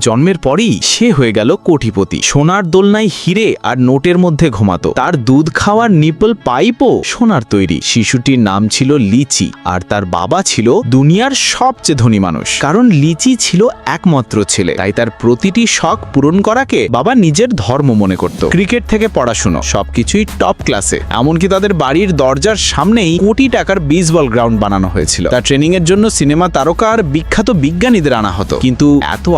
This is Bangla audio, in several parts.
জন্মের পরেই সে হয়ে গেল কোটিপতি। সোনার দোলনায় হিরে আর নোটের মধ্যে ঘুমাতো। তার দুধ খাওয়ার নিপল পাইপও সোনার তৈরি। শিশুটির নাম ছিল লিচি আর তার বাবা ছিল দুনিয়ার সবচেয়ে ধনী মানুষ। কারণ লিচি ছিল একমাত্র ছেলে। তাই তার প্রতিটি শখ পূরণ করাকে বাবা নিজের ধর্ম মনে করত। ক্রিকেট থেকে পড়াশুনো, সবকিছুই টপ ক্লাসে। এমনকি তাদের বাড়ির দরজার সামনেই কোটি টাকার বেসবল গ্রাউন্ড বানানো হয়েছিল। তার ট্রেনিং এর জন্য সিনেমা তারকা আর বিখ্যাত বিজ্ঞানীদের আনা হতো। কিন্তু এত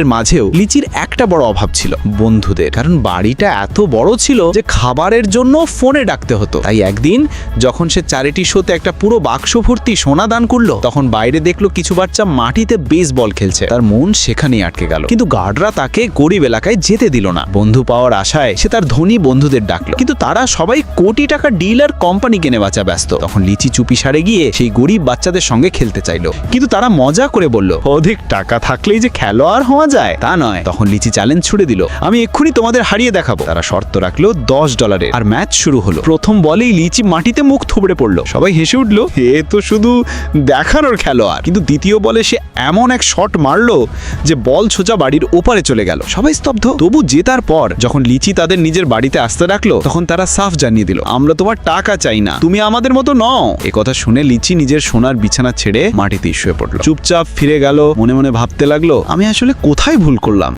আড়ম্বরের মাঝেও লিচির একটা বড় অভাব ছিল বন্ধুদের, কারণ বাড়িটা এত বড় ছিল যে খাবারের জন্য ফোনে ডাকতে হতো। তাই একদিন যখন সে চ্যারিটি শোতে একটা পুরো বাক্স ভর্তি সোনা দান করল, তখন বাইরে দেখল কিছু বাচ্চা মাটিতে বেসবল খেলছে। তার মন সেখানেই আটকে গেল। কিন্তু গার্ডরা তাকে গরিব এলাকায় যেতে দিল না। বন্ধু পাওয়ার আশায় সে তার ধনী বন্ধুদের ডাকলো। কিন্তু তারা সবাই কোটি টাকা ডিলার কোম্পানি কেনে বাঁচা ব্যস্ত। তখন লিচি চুপি সারে গিয়ে সেই গরিব বাচ্চাদের সঙ্গে খেলতে চাইলো। কিন্তু তারা মজা করে বলল, অধিক টাকা থাকলেই যে খেলোয়াড় হওয়া যায়? তা নয়। তখন লিচি চ্যালেঞ্জ ছুড়ে দিল। আমি এক্ষুনি তোমাদের হারিয়ে দেখাবো। তারা শর্ত রাখল দশ ডলারে আর ম্যাচ শুরু হলো। প্রথম বলেই লিচি মাটিতে মুখ থুবড়ে পড়ল। সবাই হেসে উঠল, এ তো শুধু দেখানোর খেলোয়াড়। কিন্তু দ্বিতীয় বলে সে এমন এক শট মারলো যে বল সোজা বাড়ির ওপারে চলে গেল। সবাই স্তব্ধ। তবু জেতার পর যখন লিচি তাদের নিজের বাড়িতে আসতে রাখল, তখন তারা সাফ জানিয়ে দিল, আমরা তোমার টাকা চাই না। তুমি আমাদের মতো নও। এ কথা শুনে লিচি নিজের সোনার বিছানা ছেড়ে মাটিতে শুয়ে পড়ল। চুপচাপ ফিরে গেল, মনে মনে ভাবতে লাগল, আমি আসলে কোথায় ভুল করলাম।